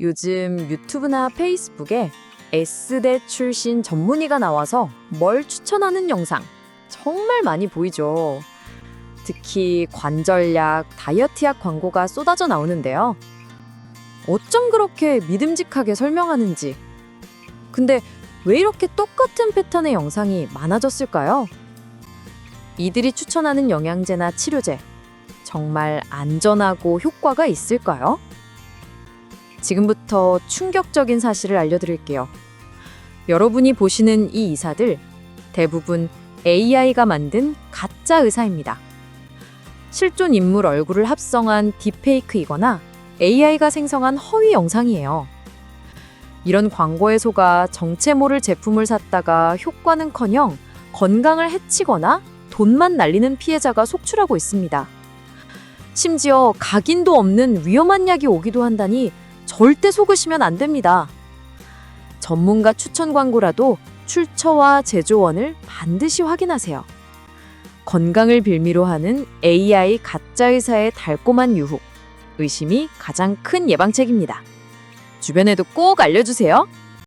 요즘 유튜브나 페이스북에 S대 출신 전문의가 나와서 뭘 추천하는 영상 정말 많이 보이죠. 특히 관절약, 다이어트약 광고가 쏟아져 나오는데요. 어쩜 그렇게 믿음직하게 설명하는지. 근데 왜 이렇게 똑같은 패턴의 영상이 많아졌을까요? 이들이 추천하는 영양제나 치료제, 정말 안전하고 효과가 있을까요? 지금부터 충격적인 사실을 알려드릴게요. 여러분이 보시는 이 의사들 대부분 AI가 만든 가짜 의사입니다. 실존 인물 얼굴을 합성한 딥페이크이거나 AI가 생성한 허위 영상이에요. 이런 광고에 속아 정체 모를 제품을 샀다가 효과는커녕 건강을 해치거나 돈만 날리는 피해자가 속출하고 있습니다. 심지어 각인도 없는 위험한 약이 오기도 한다니 절대 속으시면 안 됩니다. 전문가 추천 광고라도 출처와 제조원을 반드시 확인하세요. 건강을 빌미로 하는 AI 가짜 의사의 달콤한 유혹. 의심이 가장 큰 예방책입니다. 주변에도 꼭 알려주세요.